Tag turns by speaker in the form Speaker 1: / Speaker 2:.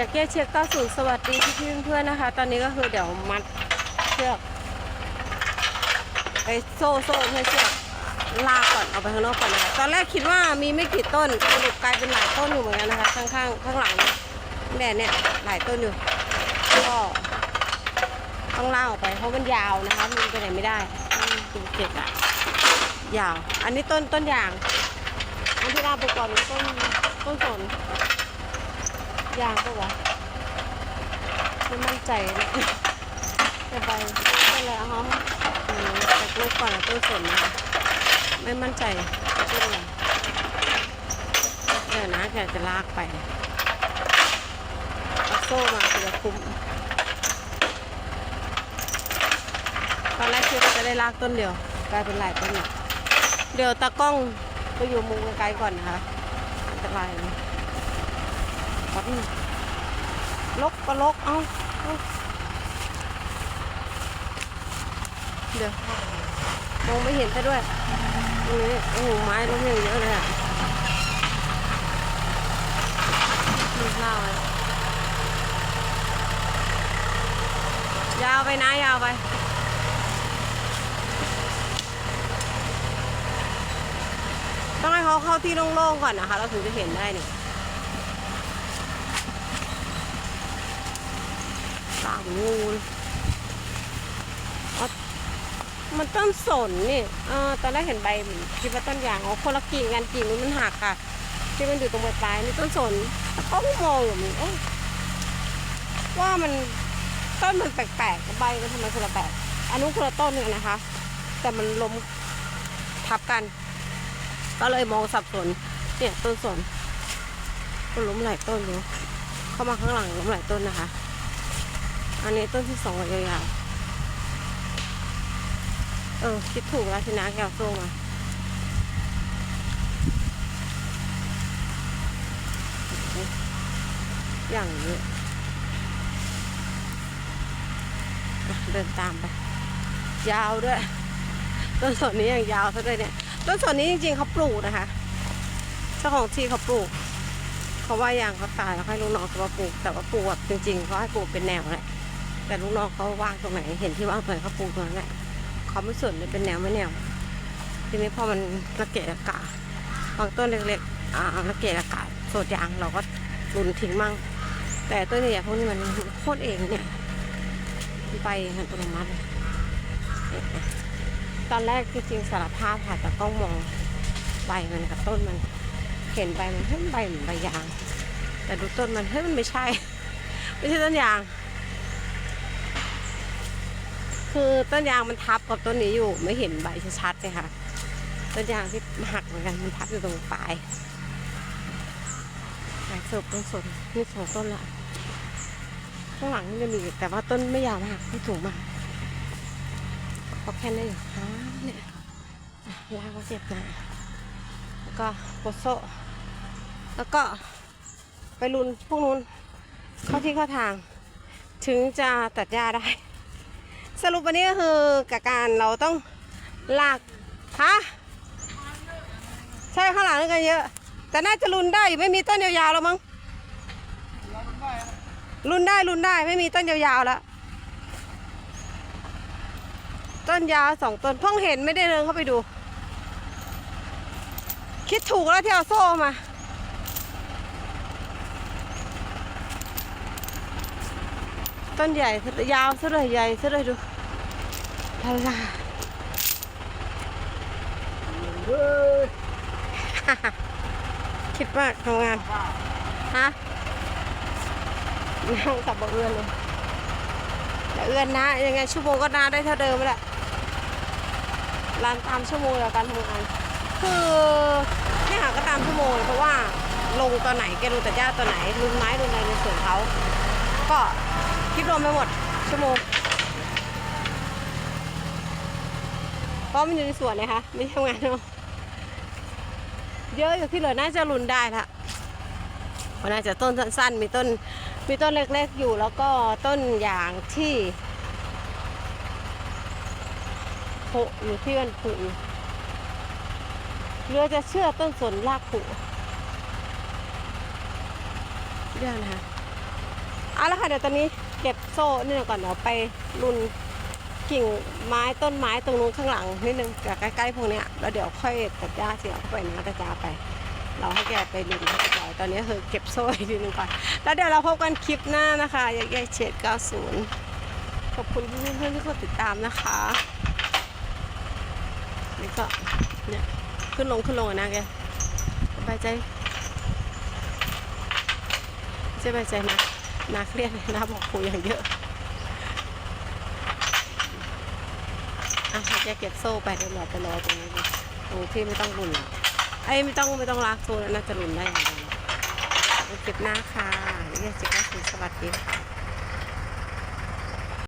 Speaker 1: อยากแก้เชือกก้าศูนย์สวัสดีพี่เพื่อนๆนะคะ ตอนนี้ก็คือเดี๋ยวมัดเชือกไปโซ่โซ่ให้เชือกลากก่อนเอาไปข้างนอกก่อนนะคะตอนแรกคิดว่ามีไม่กี่ต้นสรุปกลายเป็นหลายต้นอยู่เหมือนกันนะคะข้างๆข้างหลังเนี่เนี่ยหลายต้นอยู่ก็ต้องล่ากออกไปเพราะมันยาวนะคะมันไปไหนไม่ได้ดูเก็บอะยาว อันนี้ต้นต้นยางอันที่ลากไปก่อนต้นต้นสน ยางปะวะไม่มั่นใจเลยแต่ใบก็เลยเอาเขาอืมแต่ลูกก่อนนะต้นสนนะคะไม่มั่นใจต้นอะไรเดี๋ยวนะแกจะลากไปเอาโซ่มาเพื่อคุ้มตอนแรกคิดว่าจะได้ลากต้นเดียวกลายเป็นหลายต้นเนี่ยเดี๋ยวตากล้องไปอยู่มุมไกลๆก่อนนะคะอันตรายเล ยครับลกก็ลก เอาเอาเดี๋ยวมองไม่เห็นซะด้วยตรงนี้โอ้โหไม้ล้มอย่างเยอะเลยอะมีข้าวเลยยาวไปนะยาวไปต้องให้เขาเข้าที่โล่งๆก่อนนะคะ เราถึงจะเห็นได้เนี่ยามงูเลยอ๋อมันต้นสนนี่อตอนแรกเห็นใบเหมือนคิดว่าต้นยางอ๋อคนละกิ่งกันกิ่งนู้นมันหักค่ะ ที่มันอยู่ตรงปลายนี่ต้นสนต่เขาก็มองอยู่มันว่ามันต้นมันแปลกๆใบมันทำไมคนละแบบอันนู้นคนละต้นกันนะคะ แต่มันล้มทับกัน ก็เลยมองสับสนเนี่ยต้นสนก็ล้มหลายต้นอยู่เข้ามาข้างหลังล้มหลายต้นนะคะ อันนี้ต้นที่สองยาวๆ เออ คิดถูกแล้วทีนะแกเอาโซ่มาอย่างนี้เดินตามไป ยาวด้วย ต้นสนนี้อย่างยาวซะด้วยเนี่ย ต้นสนนี้จริงๆเขาปลูกนะคะเจ้าของที่เขาปลูกเขาว่ายางเขาตายแล้วให้ลูกน้องเขามาปลูก แต่ว่าปลูกแบบจริงๆเขาให้ปลูกเป็นแนวแหละ แต่ลูกน้องเขาว่างตรงไหน เห็นที่ว่างตรงไหนเขาปลูกตรงนั้นแหละเขาไม่สนเลยเป็นแนวไม่แนว ทีนี้พอมันระเกะระกะบางต้นเล็กๆอ่าระเกะระกะโสดยางเราก็รุนทิ้งมั่ง แต่ต้นใหญ่พวกนี้มันโคตรเองเนี่ยไปอัตโนมัติตอนแรกจริงๆสารภาพค่ะแต่ต้องมองใบมันกับต้นมัน เห็นใบมันเฮ้ยใบเหมือนใบยาง แต่ดูต้นมันเฮ้ยมันไม่ใช่ ไม่ใช่ต้นยาง คือต้นยางมันทับกับต้นนี้อยู่ไม่เห็นใบชัดๆเลยค่ะ ต้นยางที่หักเหมือนกันมันทับอยู่ตรงปลายปลายเสร์ฟต้นสนนี่สองต้นละข้างหลังนี่จะมีแต่ว่าต้นไม่ยาวมากไม่สูงมากเขาแค่นี้อยู่อ๋อเนี่ยลากมาเจ็บนะแล้วก็โกโซแล้วก็ไปลุนพวกนู้นเข้าที่เข้าทาง ถึงจะตัดหญ้าได้ สรุปวันนี้ก็คือกับการเราต้องลากฮะใช่ข้างหลังนี่กันเยอะ แต่น่าจะรุนได้อยู่ไม่มีต้นยาวๆแล้วมั้งรุนได้รุนได้ไม่มีต้นยาวๆแล้วต้นยาวสองต้นเพิ่งเห็นไม่ได้เดินเข้าไปดู คิดถูกแล้วที่เอาโซ่มา ต้นใหญ่ยาวซะเลยใหญ่ซะเลยดูพลาคิดมากทำงาน ฮะนั่งกับบเอื้อนเลยแต่เอื้อนนะ ยังไงชั่วโมงก็นาได้เท่าเดิมแหละรานตามชั่วโมงแล้วการทำงาน คือเนี่ยค่ะก็ตามชั่วโมงเพราะว่าลงตอนไหนแกลงแต่หญ้าตอนไหนรุนไม้รุนอะไรในสวนเขา ก็ คิดรวมไปหมด ชั่วโมง เพราะมันอยู่ในสวนนะคะ ไม่ใช่ทำงานเนาะเยอะอยู่ที่เหลือน่าจะรุนได้ละมันน่าจะต้นสั้นๆ มีต้น มีต้นเล็กๆอยู่แล้วก็ต้นอย่างที่ผุอยู่ที่มันผุอยู่เรือจะเชื่อต้นสนรากผุเรื่องนะคะเอาละค่ะเดี๋ยวตอนนี้ โซ่นี่ก่อนเดี๋ยวไปรุนกิ่งไม้ต้นไม้ตรงนู้นข้างหลังนิดนึงกับใกล้ๆพวกเนี้ยแล้วเดี๋ยวค่อยตัดหญ้าเสียเข้าไปนะกระจาไป เราให้แกไปรุนให้เรียบร้อยตอนนี้คือเก็บโซ่ทีนึงก่อน แล้วเดี๋ยวเราพบกันคลิปหน้านะคะยายๆเฉด90 ขอบคุณเพื่อนๆที่กดติดตามนะคะนี่ก็เนี่ยขึ้นลงขึ้นลงนะแกสบายใจสบายใจนะ นาเครียดเลยนะบอกคุยอย่างเยอะอะให้แกเก็บโซ่ไปเดี๋ยวเราไปรอตรงนี้ตรงที่ไม่ต้องรุนไอ้ไม่ต้องไม่ต้องลากโซ่แล้วน่าจะรุนได้อย่างเดียวเก็บหน้าค่ะนี่แกจะก็คือสวัสดีค่ะ